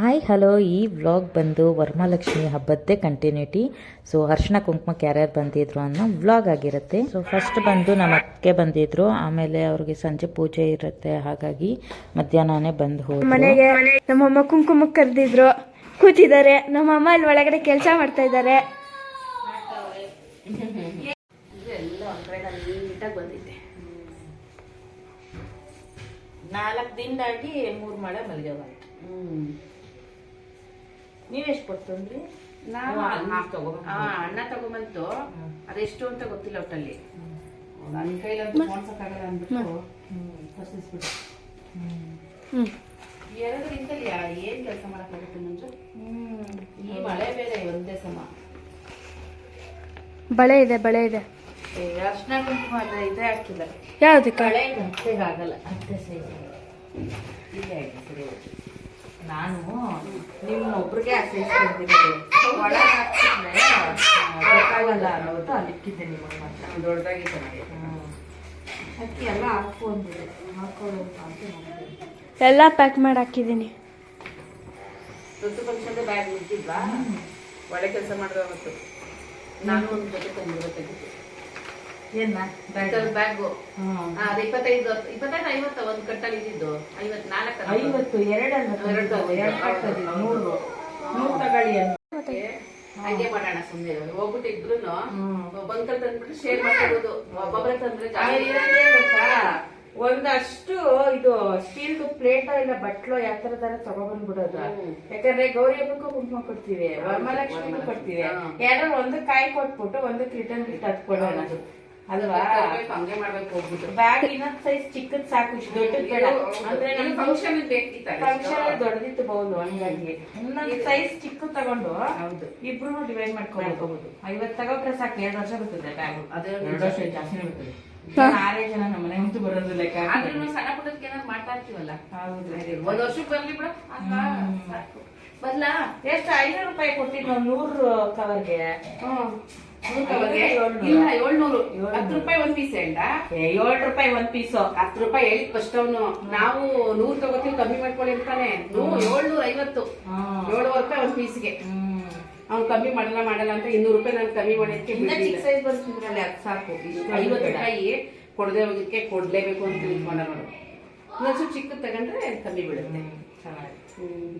Hi hello ಈ vlog ಬಂದು Varamahalakshmi ಹಬ್ಬದ್ದೇ continuity so ಅರ್ಶನ ಕುಂಕುಮಕ್ಕೆ ಯಾರ್ಯಾರು ಬಂದಿದ್ರು ಅನ್ನೋ ವ್ಲಾಗ್ ಆಗಿರುತ್ತೆ. ಸೊ ಫಸ್ಟ್ ಬಂದು ನಮ್ಮ ಅಕ್ಕೆ ಬಂದಿದ್ರು. ಆಮೇಲೆ ಅವ್ರಿಗೆ ಸಂಜೆ ಪೂಜೆ ಇರುತ್ತೆ. ಹಾಗಾಗಿ ಮಧ್ಯಾಹ್ನನೇ ಬಂದು ಹೋದ್ರು. ಮನೆಗೆ ನಮ್ಮಮ್ಮ ಕುಂಕುಮಕ್ಕೆ ಕರೆದಿದ್ರು. ಕೂತಿದ್ದಾರೆ. ನಮ್ಮಮ್ಮ ಅಲ್ಲಿ ಒಳಗಡೆ ಕೆಲಸ ಮಾಡ್ತಾ ಇದ್ದಾರೆ. ನಾಲ್ಕು ದಿನದಾಗಿ ಮೂರು ಮಳೆ ಮಲ್ಗ್ಯಾವ ನೀವೆಷ್ಟು ಕೊಡ್ತಂದ್ರಿ? ನಾವು ಆ, ಅಣ್ಣ ತಗೊಂಬಂತು. ಅದೆಷ್ಟು ಅಂತ ಗೊತ್ತಿಲ್ಲ ಒಟ್ಟಲ್ಲಿ. ನನ್ನ ಕೈಲಂತೂ ಮಾಡ್ಸಕ್ಕಾಗಲ್ಲ ಅಂದ್ಬಿಟ್ಟು ಕಸಿಸ್ಬಿಟ್ಟು ಹ್ಮ್. ಎರಡು ದಿನದಲ್ಲಿ ಯಾ- ಏನ್ ಕೆಲಸ ಮಾಡಕ್ಕಾಗುತ್ತೆ ಮುಂಚೆ? ಈ ಮಳೆ ಬೇರೆ ಒಂದೇ ಸಮ. ಬಳೆ ಇದೆ ಬಳೆ ಇದೆ. ಏ, ಅರ್ಶಿನ ಕುಂಕುಮ ಅಲ್ಲ ಇದೇ ಆಗ್ತಿಲ್ಲ ಯಾವ್ದಕ್ಕೆ? ಗಂಟೆಗೆ ಆಗಲ್ಲ. ಅಷ್ಟೇ ಸೈಜ್ ಇಲ್ಲೇ ಆಯ್ತು ಸರಿ. ನಾನು ನಿಮ್ಮ ಒಬ್ರಿಗೆ ಆಸೈಸ್ಕೊಂಡಿರೋದು ಒಳಗೆ ಹಾಕ್ಸಿದ್ರೆ ಗೊತ್ತಾಗಲ್ಲ ಅನ್ನೋದು ಅಲ್ಲಿಕ್ಕಿದ್ದೆ ನಿಮಗೆ ಮಾತ್ರ. ದೊಡ್ಡದಾಗಿ ಚೆನ್ನಾಗಿ ಅಕ್ಕಿ ಎಲ್ಲ ಹಾಕು ಅಂದಿದೆ ಹಾಕೋಣ ಅಂತ ಎಲ್ಲ ಪ್ಯಾಕ್ ಮಾಡಿ ಹಾಕಿದ್ದೀನಿ. ಋತು ಫಂಕ್ಷನ್ ಬ್ಯಾಗ್ ಮುಗಿದ್ವಾ ಒಳ್ಳೆ ಕೆಲಸ ಮಾಡಿದ್ರೆ ಅವತ್ತು. ನಾನು ಒಂದು ಜೊತೆ ತಂದಿರೋ ತೆಗಿತು ಏನ ಬ್ಯಾಗು. ಅದು ಇಪ್ಪತ್ತೈದು ಇಪ್ಪತ್ತೈದು ಐವತ್ತು ಒಂದು ಕಟ್ಟಲ್ಲಿ ಇದ್ದಿದ್ದು. ಐವತ್ತು ನಾಲ್ಕು ಐವತ್ತು ಎರಡಲ್ಲ ಎರಡು ನೂರು ನೂರು ತಗೊಳ್ಳಿ ಅಂತ. ಹಂಗೆ ಮಾಡೋಣ ಸುಮ್ಮನೆ ಹೋಗ್ಬಿಟ್ಟು ಇಬ್ರು ಬಂಕಲ್ ತಂದ್ಬಿಟ್ಟು ಶೇರ್ ಮಾಡ್ಕೊಬೋದು ಒಬ್ಬೊಬ್ಬರೇ ತಂದ್ರೆ ಒಂದಷ್ಟು ಇದು ಸ್ಟೀಲ್ ಪ್ಲೇಟ್ ಇಲ್ಲ ಬಟ್ಲು ಯಾತರ ತರ ತರ ತಗೊಬಂದ್ಬಿಡೋದು. ಯಾಕಂದ್ರೆ ಗೌರಿ ಹಬ್ಬಕ್ಕೂ ಕುಂಕುಮ ಕೊಡ್ತೀವಿ ವರಮಹಾಲಕ್ಷ್ಮಿಗೂ ಕೊಡ್ತೀವಿ. ಯಾರು ಒಂದು ಕಾಯಿ ಕೊಟ್ಬಿಟ್ಟು ಒಂದು ರಿಟರ್ನ್ ಗಿಫ್ಟ್ ಹತ್ ಕೊಡೋಣ ಅಲ್ವಾ ಹಂಗೆ ಮಾಡ್ಬೇಕು ಹೋಗ್ಬಿಟ್ಟು. ಬ್ಯಾಗ್ ಇನ್ನೊಂದ್ ಸೈಜ್ ಚಿಕ್ಕದ್ ಸಾಕು ಇಷ್ಟು ದೊಡ್ಡದ್ ಬೇಡ. ಅಂದ್ರೆ ನಮ್ ಫಂಕ್ಷನ್ ಫಂಕ್ಷನ್ ದೊಡ್ಡದಿತ್ತು ಬಹುದು ಹಂಗಾಗಿ. ಇನ್ನೊಂದ್ ಸೈಜ್ ಚಿಕ್ಕದ್ ತಗೊಂಡು ಹೌದು. ಇಬ್ರು ಡಿವೈಡ್ ಮಾಡ್ಕೊಬಹುದು ಐವತ್ ತಗೋಬ್ರೆ ಸಾಕು ಎರಡು ವರ್ಷ ಬರ್ತದೆ ಬ್ಯಾಗ್ ಅದು ಎರಡು ವರ್ಷ ಜಾಸ್ತಿನೇ ಬರ್ತದೆ. ಆರೇ ಜನ ನಮ್ಮ ಮನೆ ಅಂತೂ ಬರೋದು ಲೆಕ್ಕ ಆದ್ರೂ ಸಣ್ಣ ಪುಟ್ಟದಕ್ಕೆ ಏನಾದ್ರು ಮಾಡ್ತಾ ಇರ್ತೀವಲ್ಲ? ಹೌದು. ಒಂದ್ ವರ್ಷಕ್ಕೆ ಬರ್ಲಿ ಬಿಡು. ಬದ್ಲಾ ಎಷ್ಟು? ಐನೂರು ರೂಪಾಯಿ ಕೊಟ್ಟಿದ್ದು ನೂರು ಕವರ್ಗೆ? ಏಳ್ನೂರು. ಇಲ್ಲ ಏಳ್ನೂರು. ಹತ್ತು ರೂಪಾಯಿ ಒಂದ್ ಪೀಸ್ ಎಂಡ ಏಳು ರೂಪಾಯಿ ಒಂದ್ ಪೀಸು ಹತ್ತು ರೂಪಾಯಿ ಹೇಳಿ ಫಸ್ಟ್ ಅವನು. ನಾವು ನೂರ್ ತಗೋತೀವಿ ಕಮ್ಮಿ ಮಾಡ್ಕೊಳ್ಳಿ ಅಂತಾನೆ. ಏಳ್ನೂರ ಐವತ್ತು. ಏಳುವರೆ ರೂಪಾಯಿ ಒಂದ್ ಪೀಸ್ಗೆ ಅವ್ನು ಕಮ್ಮಿ ಮಾಡಲ್ಲ ಮಾಡಲ್ಲ ಅಂತ ಇನ್ನೂರು ರೂಪಾಯಿ ನಾನು ಕಮ್ಮಿ ಮಾಡೋದಕ್ಕೆ ಸಾಕು. ಐವತ್ತು. ರೂಪಾಯಿ ಕೊಡದೆ ಹೋಗಿದ್ಕೆ ಕೊಡ್ಲೇಬೇಕು ಅಂತ ತಿಳ್ಕೊಂಡ ನೋಡು. ಇನ್ನೊಂದು ಚಿಕ್ಕ ತಗೊಂಡ್ರೆ ಕಮ್ಮಿ ಬಿಡುತ್ತೆ.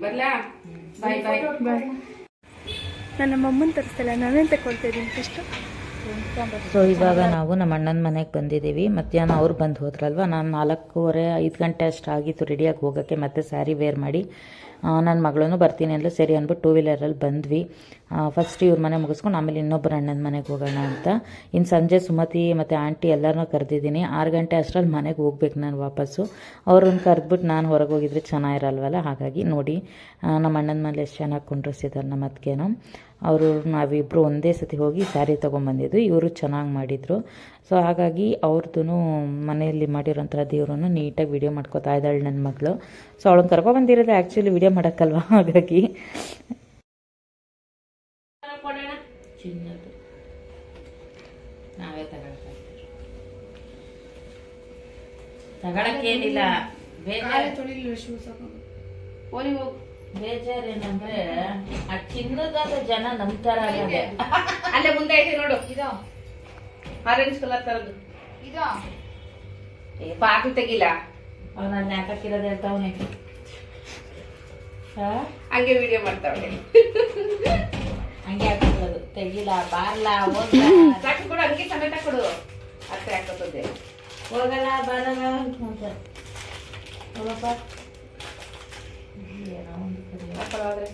ಬರ್ಲಾ? ಬಾಯ್ ಬಾಯ್ ಬಾಯ್ ನಾನು ನಮ್ಮಮ್ಮನ ತರಿಸ್ತಿಲ್ಲ ನಾನೇನ್ ಇದ್ದೀನಿ ಫಸ್ಟ್ ಸೊ ಇವಾಗ ನಾವು ನಮ್ಮ ಅಣ್ಣನ ಮನೆಗೆ ಬಂದಿದ್ದೀವಿ. ಮಧ್ಯಾಹ್ನ ಅವ್ರು ಬಂದು ಹೋದ್ರಲ್ವ? ನಾನು ನಾಲ್ಕೂವರೆ, ಐದು ಗಂಟೆ ಅಷ್ಟು ಆಗಿತ್ತು ರೆಡಿಯಾಗಿ ಹೋಗೋಕ್ಕೆ, ಮತ್ತೆ ಸ್ಯಾರಿ ವೇರ್ ಮಾಡಿ. ನನ್ನ ಮಗಳೂ ಬರ್ತೀನಿ ಅಂದ್ಲು. ಸರಿ ಅಂದ್ಬಿಟ್ಟು ಟೂ ವೀಲರಲ್ಲಿ ಬಂದ್ವಿ ಫಸ್ಟ್ ಇವ್ರ ಮನೆ ಮುಗಿಸ್ಕೊಂಡು ಆಮೇಲೆ ಇನ್ನೊಬ್ಬರು ಅಣ್ಣನ ಮನೆಗೆ ಹೋಗೋಣ ಅಂತ. ಇನ್ನು ಸಂಜೆ ಸುಮತಿ ಮತ್ತು ಆಂಟಿ ಎಲ್ಲರನ್ನೂ ಕರೆದಿದ್ದೀನಿ. ಆರು ಗಂಟೆ ಅಷ್ಟರಲ್ಲಿ ಮನೆಗೆ ಹೋಗ್ಬೇಕು ನಾನು ವಾಪಸ್ಸು. ಅವ್ರನ್ನ ಕರೆದ್ಬಿಟ್ಟು ನಾನು ಹೊರಗೆ ಹೋಗಿದ್ರೆ ಚೆನ್ನಾಗಿರಲ್ವಲ್ಲ? ಹಾಗಾಗಿ ನೋಡಿ ನಮ್ಮ ಅಣ್ಣನ ಮನೇಲಿ ಎಷ್ಟು ಚೆನ್ನಾಗಿ ಕುಂಡ್ರಿಸಿದ್ದಾರೆ ನಮ್ಮ ಅತ್ತಿಗೆನೂ. ಅವರು ನಾವಿಬ್ಬರು ಒಂದೇ ಸತಿ ಹೋಗಿ ಸ್ಯಾರಿ ತೊಗೊಂಬಂದಿದ್ದು ಇವರು ಚೆನ್ನಾಗಿ ಮಾಡಿದರು. ಸೊ ಹಾಗಾಗಿ ಅವ್ರದ್ದು ಮನೆಯಲ್ಲಿ ಮಾಡಿರೋಂಥ ದೇವ್ರನ್ನು ನೀಟಾಗಿ ವಿಡಿಯೋ ಮಾಡ್ಕೋತಾ ಇದ್ದಾಳೆ ನನ್ನ ಮಗಳು. ಸೊ ಅವಳನ್ನು ಕರ್ಕೊಬಂದಿರೋದು ಆ್ಯಕ್ಚುಲಿ ವಿಡಿಯೋ ಮಾಡೋಕ್ಕಲ್ವ? ಹಾಗಾಗಿ. ನಾವೇ ತಗೊಳಕ್ಕೇನಿಲ್ಲ. ಹೋಗಿ ಹೋಗು. ಬೇಜಾರೇನಂದ್ರೆ ಆ ಚಿನ್ನದಾದ ಜನ ನಂಬ್ತಾರ ಅಲ್ಲೇ ಮುಂದೆ ಐತೆ ನೋಡು. ಇದು. ಆರೆಂಜ್ ಕಲರ್ ತರದ್ದು. ಏ, ಪಾಕು ತೆಗಿಲ್ಲ ಅವ್ನ ಯಾಕಿರೋದು ಹೇಳ್ತಾವನೆ ಹಾ ಹಂಗೆ ವಿಡಿಯೋ ಮಾಡ್ತಾವೆ ಹಂಗೆ ಹಾಕೋದು ತೆಗಿಲ್ಲ ಬಾರ್ಲ ಹೋಗ್ಲ. ಸಾಕು ಕೊಡು ಹಂಗೆ ಸಮೇತ ಕೊಡು. ಅಷ್ಟೇ ಹಾಕೋತದ್ದೆ ಹೋಗಲ್ಲ ಬಾರಲ್ಲ ಅಂತ ಹೋಗಪ್ಪ ಏನೋ ಒಂದು ಕಡೆ. ಹಾಕೊಳ್ಳೋದ್ರೆ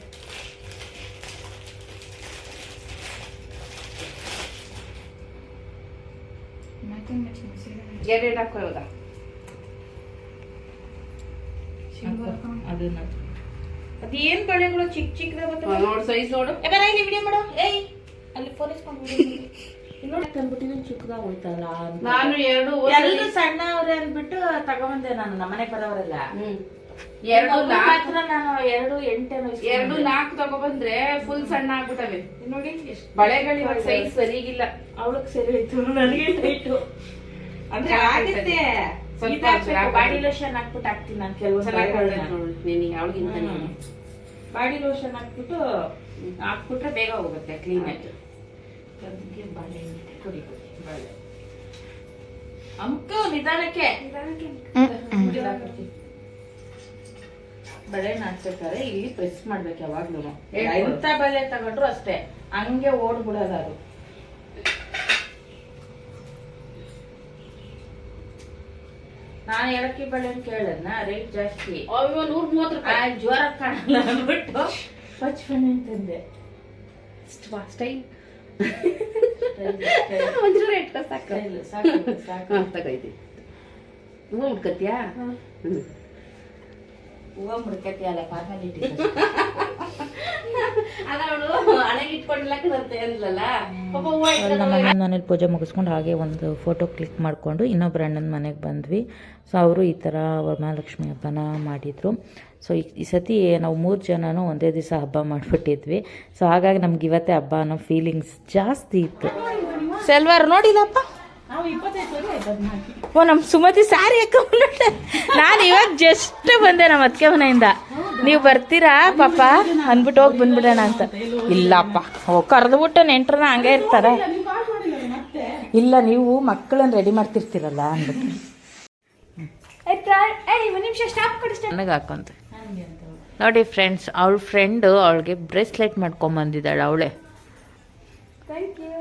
ಎರಡೆರಡು ಹಾಕೋ ಇವಾಗ ಹಾಕು, ಅದನ್ನ ಅದೇನ್ ಬಳೆಗಳು ಚಿಕ್ಕ ಚಿಕ್ಕದ ನೋಡು ಸೈಜ್ ನೋಡು ಇಲ್ಲಿ ವಿಡಿಯೋ ಮಾಡು ಏಯ್ ಅಲ್ಲಿ ಫೋನ್ ಇಸ್ಕೊಂಡು ನೋಡಿ ತಂದ್ಬಿಟ್ಟಿದ್ದೀನಿ ಚಿಕ್ಕದಾಗ ಹೋಯ್ತಲ್ಲ ನಾನು ಎರಡು ಎರಡು ಸಣ್ಣ ಅವ್ರೆ ಅಂದ್ಬಿಟ್ಟು ತಗೊಂಬಂದೆ ನಾನು ನಮ್ಮನೆ ಬರೋರೆಲ್ಲ ಹ್ಮ್ ಎರಡು ನಾಲ್ಕು ಮಾತ್ರ ನಾನು ಎರಡು ಎಂಟೇನೋ. ಎರಡು ನಾಲ್ಕು ತಗೊಬಂದ್ರೆ ಫುಲ್ ಸಣ್ಣ ಆಗ್ಬಿಟ್ಟವೆ. ನೋಡಿ ಬಳೆಗಳು ಇವಾಗ ಸೈಜ್ ಸರಿಗಿಲ್ಲ. ಅವಳಗ್ ಸರಿ ಆಯ್ತು ನನಗೆ ಟೈಟು ಅಂದ್ರೆ ಆಗುತ್ತೆ. ಸ್ವಲ್ಪ ಬಾಡಿ ಲೋಷನ್ ಹಾಕ್ಬಿಟ್ಟು ಹಾಕ್ತೀನಿ ನಾನು ಕೆಲವು ಸಲ ಅವಳಿಗಿಂತ. ಬಾಡಿ ಲೋಷನ್ ಹಾಕ್ಬಿಟ್ಟು ಹಾಕ್ಬಿಟ್ರೆ ಬೇಗ ಹೋಗುತ್ತೆ ಕ್ಲೀನ್ ಆಯ್ತು. ಅದಕ್ಕೆ ಬಾಳೆ ಕುಡಿ ಬಾಳೆ. ಅಮ್ಕು ನಿಧಾನಕ್ಕೆ. ಬಳೆ ನಾಡ್ಬೇಕಾದ್ರೆ ಇಲ್ಲಿ ಪ್ರೆಸ್ ಮಾಡ್ಬೇಕು ಯಾವಾಗ್ಲೂ. ಎಂತ ಬಳೆ ತಗೊಂಡ್ರು ಅಷ್ಟೇ. ಹಂಗೆ ಓಡ್ಬಿಡೋದು ಅದು. ನಾನು ಏಲಕ್ಕಿ ಬಳೆ ಕೇಳದ್ನ ರೇಟ್ ಜಾಸ್ತಿ. ನೂರ ಮೂವತ್ತು ರೂಪಾಯಿ. ಜ್ವರ ಕಾಣಲ್ಲ ಅಂದ್ಬಿಟ್ಟು ಪಚ್ಪಣೆ ಅಂತಂದೆ. ಸ್ಟೈಲ್ ಒಂಚೂರು ಇಟ್ಕೊ ಸಾಕು. ಸಾಕು ಸಾಕು. ಅಂತ ತಗೈತಿ ಹೂವು ಉಟ್ಕತ್ಯಾ ಹೂವ ಮುಡ್ಕತಿ ಅಲ್ಲ ನಮ್ಮ ಮನೇಲಿ ಪೂಜೆ ಮುಗಿಸ್ಕೊಂಡು ಹಾಗೆ ಒಂದು ಫೋಟೋ ಕ್ಲಿಕ್ ಮಾಡಿಕೊಂಡು ಇನ್ನೊಬ್ಬರ ಅಣ್ಣನ ಮನೆಗೆ ಬಂದ್ವಿ. ಸೊ ಅವರು ಈ ಥರ ವರಮಹಾಲಕ್ಷ್ಮಿ ಹಬ್ಬನ ಮಾಡಿದರು. ಸೊ ಈ ಈ ಸತಿ ನಾವು ಮೂರು ಜನನೂ ಒಂದೇ ದಿವಸ ಹಬ್ಬ ಮಾಡಿಬಿಟ್ಟಿದ್ವಿ. ಸೊ ಹಾಗಾಗಿ ನಮ್ಗೆ ಇವತ್ತೇ ಹಬ್ಬ ಅನ್ನೋ ಫೀಲಿಂಗ್ಸ್ ಜಾಸ್ತಿ ಇತ್ತು. ಸೆಲ್ವಾರ್ ನೋಡಿಲ್ಲಪ್ಪ? ಓ ನಮ್ಮ ಸುಮತಿ ಸಾರಿ ಹಾಕೊಂಡ್ಬಿಟ್ಟೆ ನಾನು ಇವಾಗ ಜಸ್ಟ್ ಬಂದೆ ನಮ್ಮ ಅದಕ್ಕೆ ಮನೆಯಿಂದ. ನೀವು ಬರ್ತೀರಾ ಪಾಪ? ಅಂದ್ಬಿಟ್ಟು ಹೋಗಿ ಬಂದ್ಬಿಡೋಣ ಅಂತ. ಇಲ್ಲಪ್ಪ. ಓ ಕರೆದ್ಬಿಟ್ಟು ನೆಂಟ್ರನ್ನ ಹಂಗೆ ಇರ್ತಾರೆ. ಇಲ್ಲ ನೀವು ಮಕ್ಕಳನ್ನ ರೆಡಿ ಮಾಡ್ತಿರ್ತೀರಲ್ಲ ಅಂದ್ಬಿಟ್ಟು. ನನಗೆ ಹಾಕೊಂತ. ನೋಡಿ ಫ್ರೆಂಡ್ಸ್ ಅವಳ ಫ್ರೆಂಡು ಅವಳಿಗೆ ಬ್ರೇಸ್ಲೆಟ್ ಮಾಡ್ಕೊಂಬಂದಿದ್ದಾಳೆ ಅವಳೆ. ಥ್ಯಾಂಕ್ ಯು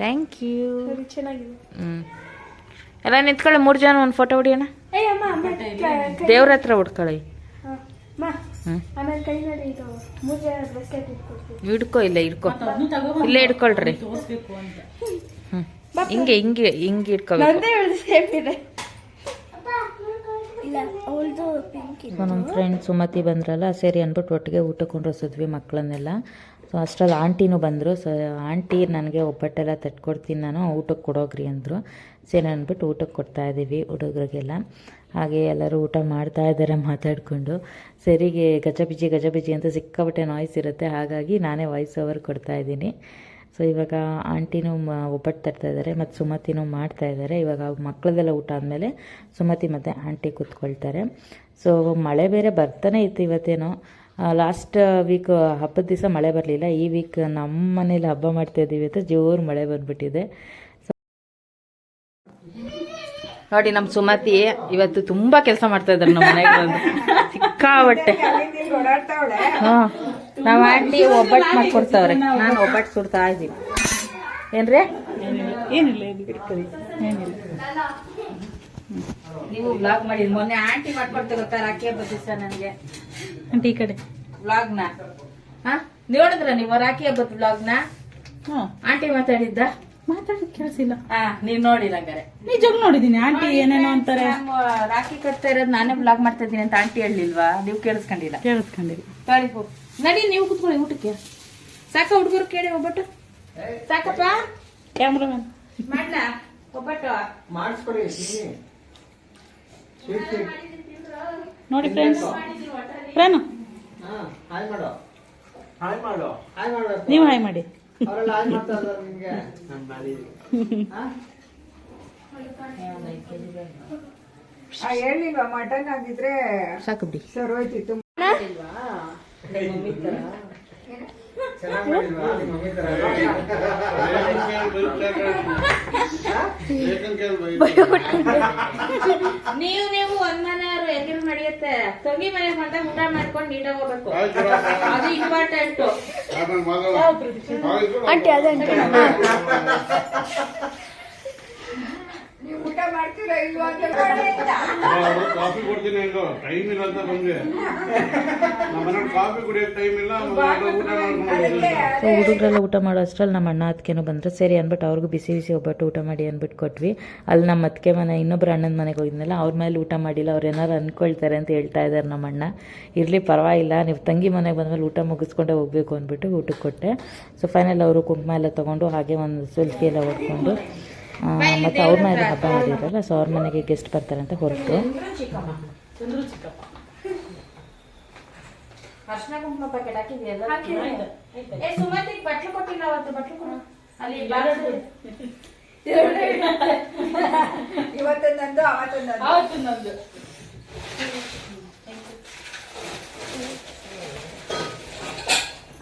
ಥ್ಯಾಂಕ್ ಯು ಚೆನ್ನಾಗಿದೆ. ಹ್ಞೂ ಎಲ್ಲ ನಿಂತ್ಕೊಳ್ಳಿ ಮೂರು ಜನ ಒಂದು ಫೋಟೋ ಹೊಡಿಯೋಣ. ದೇವ್ರ ಹತ್ರ ಹುಡ್ಕೊಳ್ಳಿ. ಅಮ್ಮ ಹ್ಞೂ ಆಮೇಲೆ ಕೈ ಇದು ಮೂರು ಜನ ಬ್ರೆಸ್ಲೆಟ್ ಇಟ್ಕೊಡ್ತೀವಿ. ಹಿಡ್ಕೊ ಇಲ್ಲ ಹಿಡ್ಕೊ ಇಲ್ಲೇ ಹಿಡ್ಕೊಳ್ರಿ ಹ್ಞೂ ಹಿಂಗೆ ಹಿಂಗೆ ಹಿಂಗೆ ಹಿಡ್ಕೊಳ್ಳಿ ನಮ್ಮ ಫ್ರೆಂಡ್ ಸುಮತಿ ಬಂದ್ರಲ್ಲ ಸರಿ ಅಂದ್ಬಿಟ್ಟು ಒಟ್ಟಿಗೆ ಊಟಕ್ಕೆ ಕೊಂಡ್ರಸಿದ್ವಿ ಮಕ್ಕಳನ್ನೆಲ್ಲ ಸೊ ಅಷ್ಟರಲ್ಲಿ ಆಂಟಿನೂ ಬಂದರು. ಸೊ ಆಂಟಿ ನನಗೆ ಒಬ್ಬಟ್ಟೆಲ್ಲ ತಟ್ಕೊಡ್ತೀನಿ ನಾನು. ಊಟಕ್ಕೆ ಕೊಡೋಗ್ರಿ ಅಂದರು. ಸರಿ ಅಂದ್ಬಿಟ್ಟು ಊಟಕ್ಕೆ ಕೊಡ್ತಾ ಇದ್ದೀವಿ ಹುಡುಗರಿಗೆಲ್ಲ. ಹಾಗೆ ಎಲ್ಲರೂ ಊಟ ಮಾಡ್ತಾ ಇದ್ದಾರೆ ಮಾತಾಡಿಕೊಂಡು. ಸರಿಗೆ ಗಜಬಿಜಿ ಗಜಬಿಜಿ ಅಂತ ಸಿಕ್ಕಾಪಟ್ಟೆ ನಾಯ್ಸ್ ಇರುತ್ತೆ. ಹಾಗಾಗಿ ನಾನೇ ವಾಯ್ಸ್ ಓವರ್ ಕೊಡ್ತಾ ಇದ್ದೀನಿ. ಸೊ ಇವಾಗ ಆಂಟಿನೂ ಒಬ್ಬಟ್ಟು ತರ್ತಾ ಇದ್ದಾರೆ ಮತ್ತು ಸುಮತಿನೂ ಮಾಡ್ತಾ ಇದ್ದಾರೆ. ಇವಾಗ ಮಕ್ಕಳದೆಲ್ಲ ಊಟ ಆದಮೇಲೆ ಸುಮತಿ ಮತ್ತು ಆಂಟಿ ಕೂತ್ಕೊಳ್ತಾರೆ. ಸೊ ಮಳೆ ಬೇರೆ ಬರ್ತಾನೆ ಇತ್ತು ಇವತ್ತೇನೋ. ಲಾಸ್ಟ್ ವೀಕ್ ಹಬ್ಬದ ದಿವಸ ಮಳೆ ಬರಲಿಲ್ಲ. ಈ ವೀಕ್ ನಮ್ಮ ಮನೇಲಿ ಹಬ್ಬ ಮಾಡ್ತಾ ಇದ್ದೀವಿ ಅಂತ ಜೋರು ಮಳೆ ಬಂದುಬಿಟ್ಟಿದೆ. ನೋಡಿ ನಮ್ಮ ಸುಮತಿ ಇವತ್ತು ತುಂಬ ಕೆಲಸ ಮಾಡ್ತಾ ಇದ್ದಾರೆ ನಮ್ಮ ಮನೆಗೆ ಬಂದು. ಸಿಕ್ಕಾಬಟ್ಟೆ ಹಾಂ ನಾವು ಆಂಟಿ ಒಬ್ಬಟ್ಟು ಮಾಡ್ಕೊಡ್ತಾವ್ರೆ. ನಾನು ಒಬ್ಬಟ್ಟು ಸುಡ್ತಾ ಇದ್ದೀನಿ. ಏನ್ರಿ? ನೀವು ಬ್ಲಾಗ್ ಮಾಡಿ ಮೊನ್ನೆ ಆಂಟಿ ಮಾಡ್ಕೊಡ್ತಾರೆ ಗೊತ್ತಾ ರಾಖಿ ಹಬ್ಬದ ದಿವಸ ನನಗೆ. ಆಂಟಿ ಈ ಕಡೆ. ಬ್ಲಾಗ್ನ ಹಾ? ನೋಡಿದ್ರ ನೀವು ರಾಖಿ ಹಬ್ಬದ ಬ್ಲಾಗ್ನ ಹಾ ಆಂಟಿ ಮಾತಾಡಿದ್ದ? ಮಾತಾಡೋದು ಕೇಳಿಸಿಲ್ಲ. ಹಾ ನೀವ್ ನೋಡಿಲ್ಲ ಹಂಗಾರೆ. ನಿಜವಾಗ್ ನೋಡಿದೀನಿ. ಆಂಟಿ ಏನೇನೋ ಅಂತಾರೆ. ನಾನು ರಾಖಿ ಕಟ್ತಾ ಇರೋದ್ ನಾನೇ ಬ್ಲಾಗ್ ಮಾಡ್ತಾ ಇದೀನಿ ಅಂತ ಆಂಟಿ ಹೇಳಿಲ್ವಾ ನೀವು ಕೇಳಿಸ್ಕೊಂಡಿಲ್ಲ. ಕೇಳಿಸ್ಕೊಂಡಿರಿ ಸರಿ ನಡಿ ನೀವು ಕುತ್ಕೊಳ್ಳಿ ಊಟಕ್ಕೆ. ಸಾಕ ಹುಡುಗರು ಕೇಳಿ ಒಬ್ಬಟ್ಟು? ಸಾಕಪ್ಪ? ಕ್ಯಾಮ್ರಾಮನ್. ಮಾಡ್ಲಾ? ಒಬ್ಬಟ್ಟು? ನೋಡಿ ಫ್ರೆಂಡ್ಸ್ ಪ್ರೇನು ಹಾಯ್ ಮಾಡು. ಹಾಯ್ ಮಾಡು. ಹಾಯ್ ಮಾಡು ನೀವು ಹಾಯ್ ಮಾಡಿ. ಮಟನ್ ಆಗಿದ್ರೆ ಸಾಕು ಬಿಡಿ. ಸರೋಯ್ತಿತ್ತು ಚೆನ್ನಾಗಿ ಮಾಡಿಲ್ವಾ ನಿಮ್ಮ ಮಮ್ಮಿ ತರ ನೀವು ನೀವು ಒಂದ್ ಮನೆಯವರು ಹೆಂಗಿರು ನಡೆಯುತ್ತೆ? ತಂಗಿ ಮನೆಗೆ ಬಂದಾಗ ಊಟ ಮಾಡ್ಕೊಂಡು ನೀಟಾಗಿ ಹೋಗ್ಬೇಕು ಅದು ಇಂಪಾರ್ಟೆಂಟ್ ಅಂಟಿ ಅದೇ ನೀವು ಊಟ ಮಾಡ್ತೀರಾ ಇಲ್ವಾ ಅಂತ ಕಾಫಿ ಕೊಡ್ತೀನಿ ಹೆಂಗೋ? ಟೈಮ್ ಇಲ್ಲ ಅಂತ ಬಂದೆ. ಕಾಫಿ ಕುಡಿಯೋಕೆ ಟೈಮ್ ಇಲ್ಲ ಹುಡುಗರೆಲ್ಲ ಊಟ ಮಾಡೋ ಅಷ್ಟರಲ್ಲಿ ನಮ್ಮ ಅಣ್ಣ ಅದಕ್ಕೇನೋ ಬಂದ್ರು. ಸರಿ ಅಂದ್ಬಿಟ್ಟು ಅವ್ರಿಗೂ ಬಿಸಿ ಬಿಸಿ ಒಬ್ಬಟ್ಟು ಊಟ ಮಾಡಿ ಅಂದ್ಬಿಟ್ಟು ಕೊಟ್ವಿ. ಅಲ್ಲಿ ನಮ್ಮ ಅತ್ತಿಗೆ ಮನೆ ಇನ್ನೊಬ್ರು ಅಣ್ಣನ ಮನೆಗೆ ಹೋಗಿದ್ನಲ್ಲ ಅವ್ರ ಮೇಲೆ ಊಟ ಮಾಡಿಲ್ಲ. ಅವ್ರು ಏನಾರು ಅಂದ್ಕೊಳ್ತಾರೆ ಅಂತ ಹೇಳ್ತಾ ಇದ್ದಾರೆ ನಮ್ಮ ಅಣ್ಣ. ಇರಲಿ ಪರವಾಗಿಲ್ಲ. ನೀವು ತಂಗಿ ಮನೆಗೆ ಬಂದಮೇಲೆ ಊಟ ಮುಗಿಸ್ಕೊಂಡೆ ಹೋಗಬೇಕು ಅಂದ್ಬಿಟ್ಟು ಊಟಕ್ಕೆ ಕೊಟ್ಟೆ. ಸೊ ಫೈನಲ್ ಅವರು ಕುಂಕುಮ ಎಲ್ಲ ತೊಗೊಂಡು ಹಾಗೆ ಒಂದು ಸೆಲ್ಫಿ ಎಲ್ಲ ಹೊಡ್ಕೊಂಡು ಮತ್ತು ಅವ್ರ ಮನೇಲಿ ಹಬ್ಬ ಮಾಡಿದ್ರಲ್ಲ ಸೊ ಅವ್ರ ಮನೆಗೆ ಗೆಸ್ಟ್ ಬರ್ತಾರೆ ಅಂತ ಹೊರಟು. ಅರ್ಶನ ಕುಂಕುಮ ಪ್ಯಾಕೆಟ್ ಹಾಕಿದ್ಯಲ್ಲ ಏ ಸುಮತಿ ಬಟ್ಲು ಕೊಟ್ಟಿಲ್ಲ ಅವತ್ತು ಬಟ್ಲು ಕೊಡು. ಅಲ್ಲಿ ಇವತ್ತೊಂದು ಅವತ್ತೊಂದು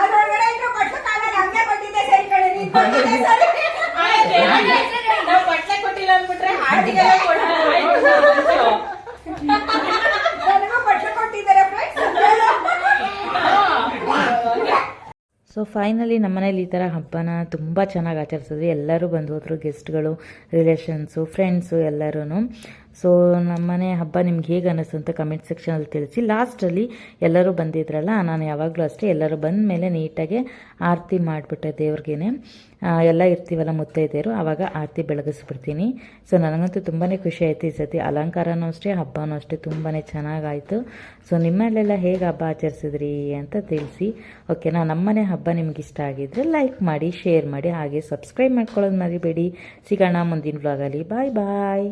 ಅದ್ರೊಳಗಡೆ ಇನ್ನು ಬಟ್ಲು ಕಾಲಲ್ಲಿ ಹಂಗೆ ಬಂದಿದೆ ಸರಿ ಕಡೆ ನೀನ್ ಬಂದಿದೆ ಸರಿ ನಾವು ಬಟ್ಟೆ ಕೊಟ್ಟಿಲ್ಲ ಅಂದ್ಬಿಟ್ರೆ ಹಾಡಿಗೆಲ್ಲ ನನಗೂ ಬಟ್ಲು ಕೊಟ್ಟಿದ್ದಾರೆ ಫ್ರೆಂಡ್ಸ್ ಸೊ ಫೈನಲಿ ನಮ್ಮನೇಲಿ ಈ ಥರ ಹಬ್ಬನ ತುಂಬ ಚೆನ್ನಾಗಿ ಆಚರಿಸಿದ್ವಿ. ಎಲ್ಲರೂ ಬಂದು ಹೋದರು ಗೆಸ್ಟ್ಗಳು ರಿಲೇಷನ್ಸು ಫ್ರೆಂಡ್ಸು ಎಲ್ಲರೂ ಸೊ ನಮ್ಮನೆ ಹಬ್ಬ ನಿಮ್ಗೆ ಹೇಗೆ ಅನ್ನಿಸ್ತು ಅಂತ ಕಮೆಂಟ್ ಸೆಕ್ಷನಲ್ಲಿ ತಿಳಿಸಿ. ಲಾಸ್ಟಲ್ಲಿ ಎಲ್ಲರೂ ಬಂದಿದ್ರಲ್ಲ, ನಾನು ಯಾವಾಗಲೂ ಅಷ್ಟೇ ಎಲ್ಲರೂ ಬಂದ ಮೇಲೆ ನೀಟಾಗಿ ಆರತಿ ಮಾಡಿಬಿಟ್ಟೆ ದೇವ್ರಿಗೇನೆ. ಎಲ್ಲ ಇರ್ತೀವಲ್ಲ ಮುತ್ತೈದೆಯರು, ಆವಾಗ ಆರತಿ ಬೆಳಗಿಸ್ಬಿಡ್ತೀನಿ. ಸೊ ನನಗಂತೂ ತುಂಬಾ ಖುಷಿ ಆಯಿತು ಈ ಸತಿ ಅಲಂಕಾರನೂ ಅಷ್ಟೇ, ಹಬ್ಬನೂ ಅಷ್ಟೇ ತುಂಬಾ ಚೆನ್ನಾಗಾಯಿತು. ಸೊ ನಿಮ್ಮಲ್ಲೆಲ್ಲ ಹೇಗೆ ಹಬ್ಬ ಆಚರಿಸಿದ್ರಿ ಅಂತ ತಿಳಿಸಿ. ಓಕೆನಾ ನಮ್ಮನೆ ಹಬ್ಬ ನಿಮ್ಗೆ ಇಷ್ಟ ಆಗಿದ್ರೆ ಲೈಕ್ ಮಾಡಿ ಶೇರ್ ಮಾಡಿ, ಹಾಗೆ ಸಬ್ಸ್ಕ್ರೈಬ್ ಮಾಡ್ಕೊಳ್ಳೋದು ಮರಿಬೇಡಿ. ಸಿಗೋಣ ಮುಂದಿನ ವ್ಲಾಗಲ್ಲಿ ಬಾಯ್ ಬಾಯ್